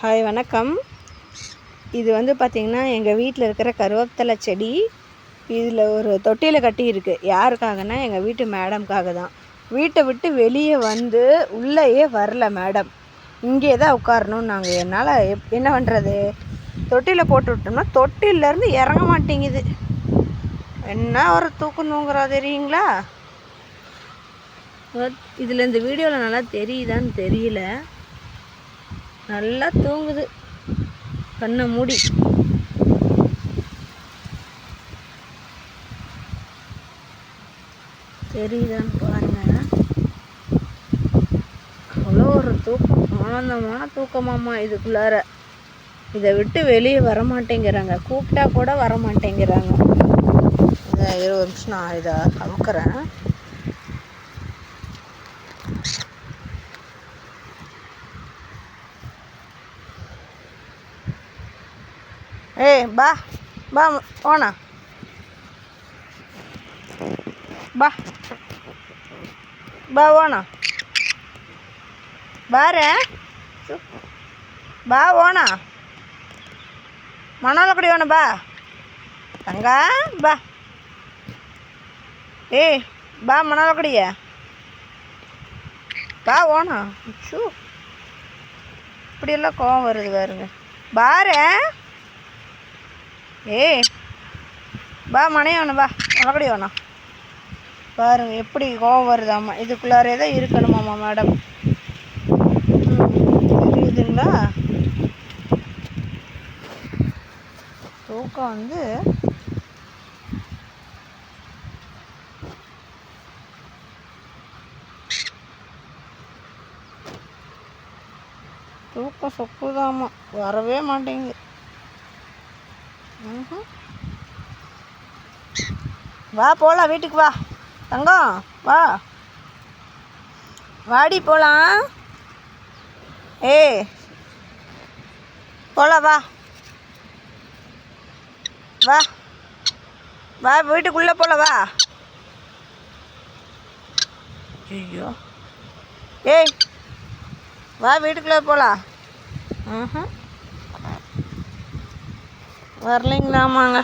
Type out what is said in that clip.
Hi வணக்கம். இது வந்து பார்த்திங்கன்னா எங்கள் வீட்டில் இருக்கிற கருவேப்பிலை செடி. இதில் ஒரு தொட்டியில் கட்டி இருக்குது யாருக்காகனா எங்கள் வீட்டு மேடம்காக தான். வீட்டை விட்டு வெளியே வந்து உள்ளேயே வரல மேடம். இங்கே தான் உட்காரணும் நாங்கள் என்னால் எப் என்ன பண்ணுறது தொட்டியில் போட்டு விட்டோம்னா தொட்டிலேருந்து இறங்க மாட்டேங்குது. என்ன ஒரு தூக்கம் தூங்குறா தெரியுங்களா? இதில் இந்த வீடியோவில் நல்லா தெரியுதான்னு தெரியல. நல்லா தூங்குது. கண்ணை மூடி. தெரியுதான்னு பாருங்க. அவ்வளோ ஒரு தூக்கம். ஆனந்தமான தூக்கமாம்மா இதுக்குள்ளார. இதை விட்டு வெளியே வர மாட்டேங்கிறாங்க கூப்பிட்டா கூட வர மாட்டேங்கிறாங்க இருபது நிமிஷம் நான் இதை அமுக்கிறேன். ஏய் பா பா ஓனா பா. பா ஓனா பாரு. பா ஓனா மணால குடி வேணும் பா. தங்கா பா. ஏ பா மணால குடிய பா ஓனா இப்படியெல்லாம் கோவம் வருது பாருங்க. பாரு. ஏய் பா மனையவன பா உனக்கடி வேணாம் பாருங்க எப்படி கோவம் வருதாம்மா இதுக்குள்ளாரே தான் இருக்கணுமாம்மா மேடம்? தெரியுதுங்களா? தூக்கம் வந்து தூக்கம் சொக்குதாம்மா. வரவே மாட்டேங்குது. வா போகலாம் வீட்டுக்கு வா. தங்கம் வா. வாடி போகலாம் ஏய் போகலாம் வா. வா. வா வீட்டுக்குள்ளே போகல வா. ஐயோ. ஏய் வா வீட்டுக்குள்ளே போகலாம் ம் வரலைங்களாமாங்க.